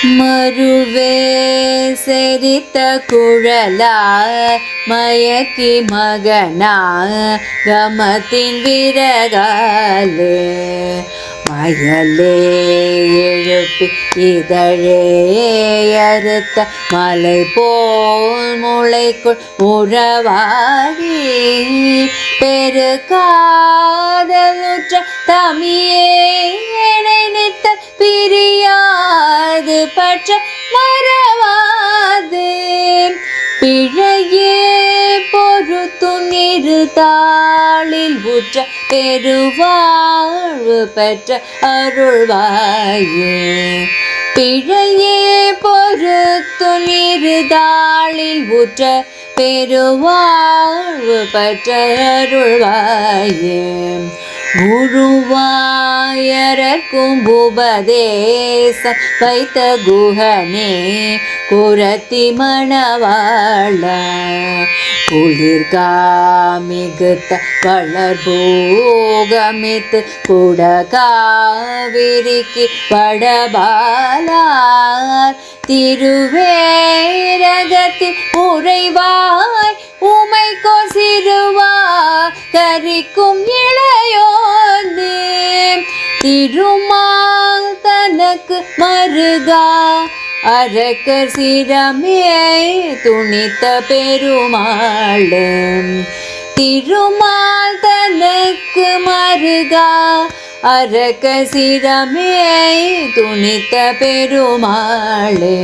மறுவே செரித்த குழலா மயக்கி மகனா கமத்தின் விரகாலே மயலே எழுப்பி இதழே அறுத்த மலை போல் முளைக்குள் உறவாடி பெருகாதலுற்ற தமியே பிரியாது பற்ற மறவாது. பிழையே பொறுத்தும் இருதாளில் உற்ற பெருவாழ்வு பெற்ற அருள்வாயே. பிழையே பொறுத்தும் இருதாளில் உற்ற பெருவாழ்வு பெற்ற அருள்வாயே. குருவா குருவாயரக்கும் உபதேசம் வைத்த குஹனே குரத்தி மணவாழ குளிர்காமிகுத்த வளர்போகமித்து குட காவிரிக்கு படபாலார் திருவேரகத்தில் உறைவாய் உமைக்கோ சிறுவா கரிக்கும் இளையோந்து திருமால் தனக்கு மருகா அரக்கர் சிரமே துணித்த பெருமாள். திருமால் தனக்கு மருகா அரக்க சிரமே துணித்த பெருமாளே.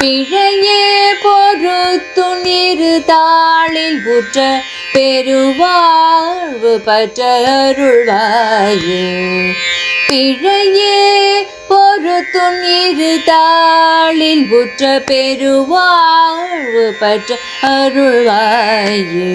பிழையே பொறுத்துணிரு தாளில் புற்ற பெருவாழ்வு பற்ற அருள்வாயே பிழையே இரு தாளில் புற்ற பெருவாழ்வு பற்ற அருள்வாயே